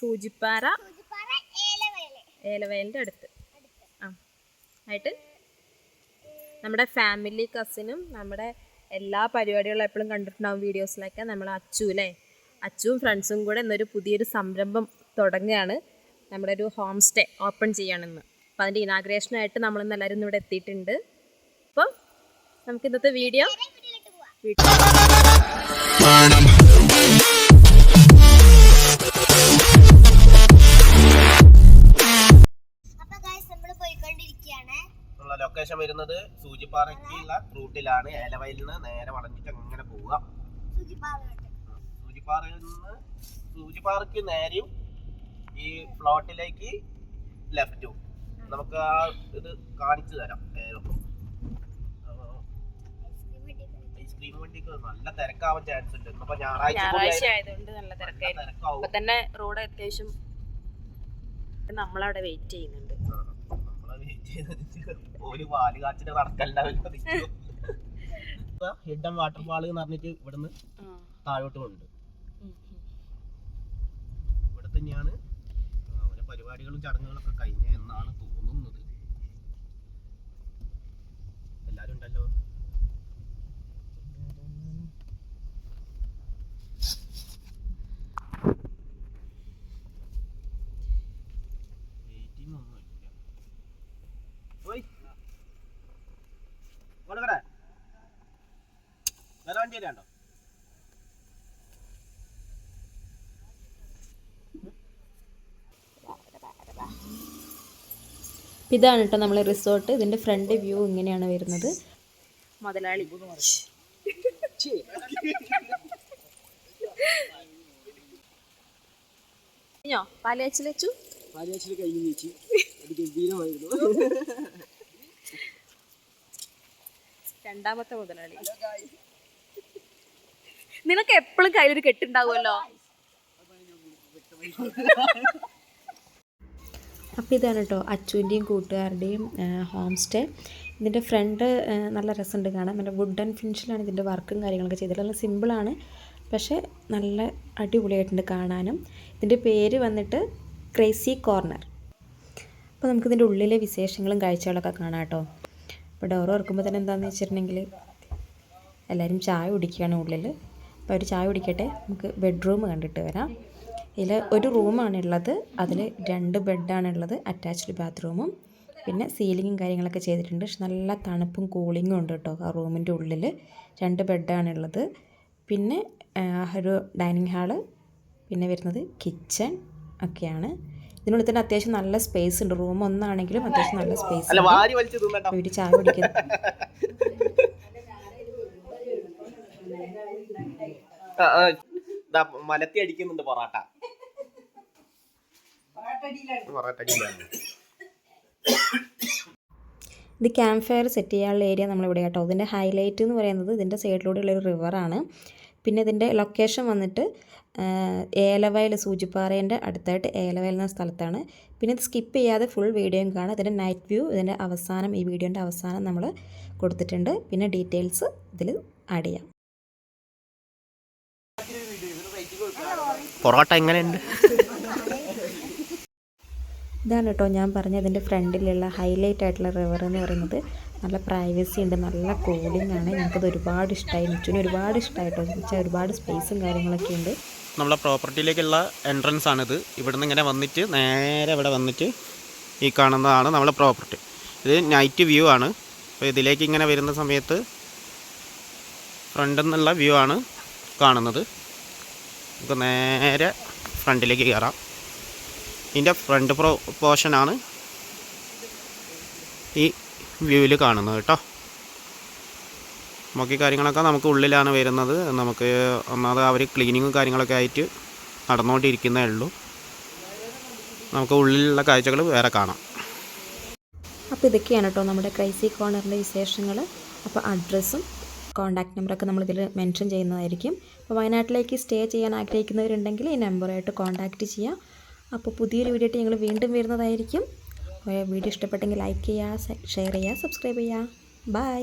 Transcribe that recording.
സൂചിപ്പാറ ഏലവയലിന്റെ അടുത്ത്. ആ. ആയിട്ട് നമ്മുടെ ഫാമിലി കസിനും നമ്മുടെ എല്ലാ പരിപാടികളും എപ്പോഴും കണ്ടിട്ടുണ്ടാവും വീഡിയോസിലൊക്കെ നമ്മൾ അച്ചു അല്ലേ അച്ചുവും ഫ്രണ്ട്സും കൂടെ ഇന്നൊരു പുതിയൊരു സംരംഭം തുടങ്ങുകയാണ്. നമ്മുടെ ഒരു ഹോം സ്റ്റേ ഓപ്പൺ ചെയ്യണമെന്ന്. അപ്പോൾ അതിന്റെ ഇനാഗ്രേഷനായിട്ട് നമ്മളിന്ന് എല്ലാവരും ഇവിടെ എത്തിയിട്ടുണ്ട്. അപ്പോൾ നമുക്ക് ഇന്നത്തെ വീഡിയോ വീട്ടിലേക്ക് സൂചിപ്പാറയ്ക്കുള്ള റൂട്ടിലാണ് ഏലവയലിൽ നിന്ന് നേരെ വളഞ്ഞിട്ട് അങ്ങനെ പോവുക. സൂചിപ്പാറ സൂചിപ്പാറയിൽ നിന്ന് സൂചിപ്പാറയ്ക്ക് നേരെയും ഈ ഫ്ലോട്ടിലേക്ക് ലെഫ്റ്റും. നമുക്ക് ആ ഇത് കാണിച്ചു തരാം നേരം ഐസ്ക്രീം വണ്ടിക്ക് നല്ല തിരക്കാവാൻ ചാൻസ് ഉണ്ട്. ഇന്നിപ്പോ ഞായറാഴ്ച ആയതുകൊണ്ട് നല്ല തിരക്കായിരുന്നു തിരക്കാവും. തന്നെ റോഡ് അത്യാവശ്യം നമ്മളവിടെ വെയിറ്റ് ചെയ്യുന്നുണ്ട്. ചെയ്ത് ഒരു വാൽ കാച്ചിട്ട് നടക്കലുണ്ടാവില്ല ഹിഡൻ വാട്ടർഫാൾ എന്ന് പറഞ്ഞിട്ട് ഇവിടുന്ന് താഴോട്ട് ഉണ്ട് ഇവിടെ തന്നെയാണ് ഓരോ പരിപാടികളും ചടങ്ങുകളൊക്കെ കഴിഞ്ഞ എന്നാണ് തോന്നുന്നത്. വണ്ടി വരാണ്ടോ ഇതാണ് കേട്ടോ നമ്മളെ റിസോർട്ട് ഇതിന്റെ ഫ്രണ്ട് വ്യൂ ഇങ്ങനെയാണ് വരുന്നത്. മുതലാളി കഴിഞ്ഞോ? പാലയാച്ചിലച്ചു പാലിയാച്ചിൽ കഴിഞ്ഞ് ചേച്ചി അത് ഗംഭീരമായിരുന്നു രണ്ടാമത്തെ മുതലാളി. നിനക്ക് എപ്പോഴും കയ്യിലൊരു കെട്ടുണ്ടാവുമല്ലോ? അപ്പോൾ ഇതാണ് കേട്ടോ അച്ചുവിന്റെയും കൂട്ടുകാരുടെയും ഹോം സ്റ്റേ ഇതിന്റെ ഫ്രണ്ട് നല്ല രസമുണ്ട് കാണാൻ. നല്ല വുഡ് ആൻഡ് ഫിനിഷിലാണ് ഇതിന്റെ വർക്കും കാര്യങ്ങളൊക്കെ ചെയ്തിട്ടുള്ളത് നല്ല സിമ്പിളാണ് പക്ഷേ നല്ല അടിപൊളിയായിട്ടുണ്ട് കാണാനും. ഇതിന്റെ പേര് വന്നിട്ട് ക്രേസി കോർണർ അപ്പോൾ നമുക്ക് നമുക്കിതിന്റെ ഉള്ളിലെ വിശേഷങ്ങളും കാഴ്ചകളൊക്കെ കാണാം കേട്ടോ അപ്പോൾ ഡോർ തുറക്കുമ്പോൾ തന്നെ എന്താണെന്ന് വെച്ചിട്ടുണ്ടെങ്കിൽ എല്ലാവരും ചായ കുടിക്കുകയാണ് ഉള്ളിൽ അപ്പോൾ ഒരു ചായ കുടിക്കട്ടെ? നമുക്ക് ബെഡ്റൂം കണ്ടിട്ട് വരാം. ഇതിൽ ഒരു റൂമാണ് ഉള്ളത് അതിൽ രണ്ട് ബെഡാണ് ഉള്ളത് അറ്റാച്ച്ഡ് ബാത്റൂമും പിന്നെ സീലിങ്ങും കാര്യങ്ങളൊക്കെ ചെയ്തിട്ടുണ്ട്. പക്ഷെ നല്ല തണുപ്പും കൂളിങ്ങും ഉണ്ട് കേട്ടോ ആ റൂമിന്റെ ഉള്ളിൽ രണ്ട് ബെഡാണ് ഉള്ളത് പിന്നെ ഒരു ഡൈനിങ് ഹാൾ പിന്നെ വരുന്നത് കിച്ചൺ ഒക്കെയാണ്. ഇതിനുള്ളിൽ തന്നെ അത്യാവശ്യം നല്ല സ്പേസ് ഉണ്ട്. റൂം ഒന്നാണെങ്കിലും അത്യാവശ്യം നല്ല സ്പേസ് ഒരു ചായ കുടിക്കുന്നത് ആ, ആ, ദാ മലത്തി അടിക്കുന്നുണ്ട് പൊറാട്ട. പൊറാട്ട അടിയിലാണ്. ഇത് ക്യാമ്പ് ഫയർ സെറ്റ് ചെയ്യാനുള്ള ഏരിയ നമ്മളിവിടെ കേട്ടോ. ഇതിന്റെ ഹൈലൈറ്റ് എന്ന് പറയുന്നത് ഇതിന്റെ സൈഡിലൂടെയുള്ള ഒരു റിവറാണ്. പിന്നെ ഇതിന്റെ ലൊക്കേഷൻ വന്നിട്ട് ഏലവയൽ സൂചിപ്പാറേന്റെ അടുത്തായിട്ട് ഏലവയൽ എന്ന സ്ഥലത്താണ്. പിന്നെ ഇത് സ്കിപ്പ് ചെയ്യാതെ ഫുൾ വീഡിയോയും കാണാം. ഇതിന്റെ നൈറ്റ് വ്യൂ ഇതിന്റെ അവസാനം ഈ വീഡിയോന്റെ അവസാനം നമ്മൾ കൊടുത്തിട്ടുണ്ട്. പിന്നെ ഡീറ്റെയിൽസ് ഇതിൽ ആഡ് ചെയ്യാം. പൊറോട്ട എങ്ങനെയുണ്ട്? ഇതാണ് കേട്ടോ ഞാൻ പറഞ്ഞ ഇതിന്റെ ഫ്രണ്ടിലുള്ള ഹൈലൈറ്റ് ആയിട്ടുള്ള റിവർ എന്ന് പറയുന്നത്. നല്ല പ്രൈവസി ഉണ്ട് നല്ല കൂളിംഗ് ആണ്. ഞങ്ങൾക്കത് ഒരുപാട് ഇഷ്ടമായി നിച്ചുവിന് ഒരുപാട് ഇഷ്ടമായിട്ടോ വെച്ചാൽ ഒരുപാട് സ്പേസും കാര്യങ്ങളൊക്കെ ഉണ്ട്. നമ്മളെ പ്രോപ്പർട്ടിയിലേക്കുള്ള എൻട്രൻസ് ആണിത്. ഇവിടുന്ന് ഇങ്ങനെ വന്നിട്ട് നേരെ ഇവിടെ വന്നിട്ട് ഈ കാണുന്നതാണ് നമ്മളെ പ്രോപ്പർട്ടി ഇത് നൈറ്റ് വ്യൂ ആണ്. അപ്പോൾ ഇതിലേക്ക് ഇങ്ങനെ വരുന്ന സമയത്ത് ഫ്രണ്ടിൽ നിന്നുള്ള വ്യൂ ആണ് കാണുന്നത്. നമുക്ക് നേരെ ഫ്രണ്ടിലേക്ക് കയറാം. ഇതിന്റെ ഫ്രണ്ട് പ്രോ പോർഷനാണ് ഈ വ്യൂവിൽ കാണുന്നത് കേട്ടോ. ബാക്കി കാര്യങ്ങളൊക്കെ നമുക്ക് ഉള്ളിലാണ് വരുന്നത്. നമുക്ക് ഒന്നാമത് അവർ ക്ലീനിങ്ങും കാര്യങ്ങളൊക്കെ ആയിട്ട് നടന്നുകൊണ്ടിരിക്കുന്നേ ഉള്ളൂ. നമുക്ക് ഉള്ളിലുള്ള കാഴ്ചകൾ വേറെ കാണാം. അപ്പോൾ ഇതൊക്കെയാണ് കേട്ടോ നമ്മുടെ ക്രൈസി കോർണറിന്റെ വിശേഷങ്ങൾ അപ്പോൾ അഡ്രസ്സും കോൺടാക്ട് നമ്പറൊക്കെ നമ്മളിതിൽ മെൻഷൻ ചെയ്യുന്നതായിരിക്കും. അപ്പോൾ വയനാട്ടിലേക്ക് സ്റ്റേ ചെയ്യാൻ ആഗ്രഹിക്കുന്നവരുണ്ടെങ്കിൽ ഈ നമ്പറായിട്ട് കോൺടാക്റ്റ് ചെയ്യാം. അപ്പോൾ പുതിയൊരു വീഡിയോ ആയിട്ട് ഞങ്ങൾ വീണ്ടും വരുന്നതായിരിക്കും. വീഡിയോ ഇഷ്ടപ്പെട്ടെങ്കിൽ ലൈക്ക് ചെയ്യുക ഷെയർ ചെയ്യുക സബ്സ്ക്രൈബ് ചെയ്യുക ബൈ